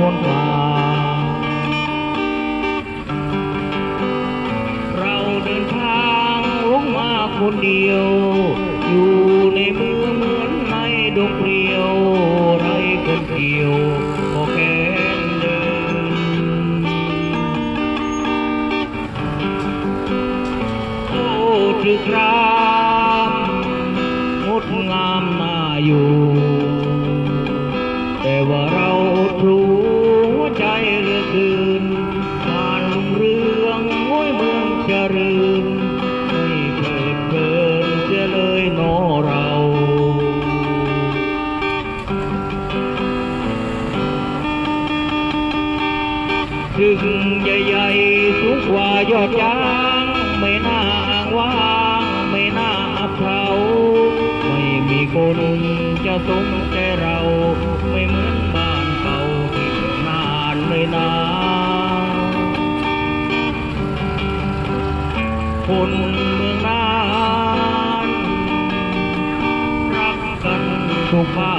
คนมา เราเดินทางลงมาคนเดียว อยู่ในเมืองเหมือนในดงเดียว ไรคนเกี่ยวก็แค่เดินโอ้ตรึกรามงดงามน่าอยู่ แต่ว่า เมืองเจริญไม่เพลิดเพลินเสียเลยนอเราถึงใหญ่ๆสูงกว่ายอดยาง ไม่น่าอ้างว้างไม่น่าอับเฉาไม่มีคนจะสนใจเรา ไม่เหมือนบ้านเก่าที่นานเลยนาน คนเมืองนานรักกันทุกบ้า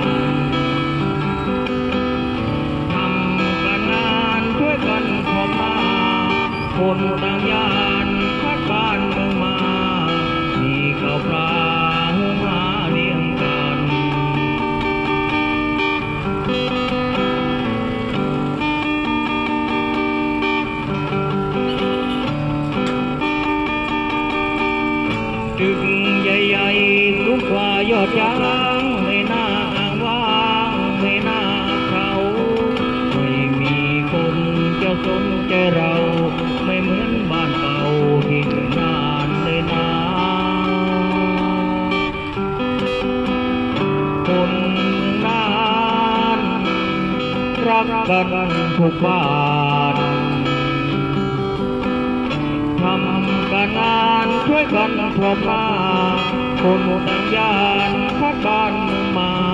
นทำกันงานช่วยกันพอมา คนต่างยาน ยอดยางไม่น่างว้างไม่น่าเขาไม่มีคนจะสนใจเราไม่เหมือนบ้านเก่าที่นานเลยนะคนนานรักกันทุกบ้านทำการงานช่วยกันพร้อมหน้า คนต่างยานพัดบ้านมา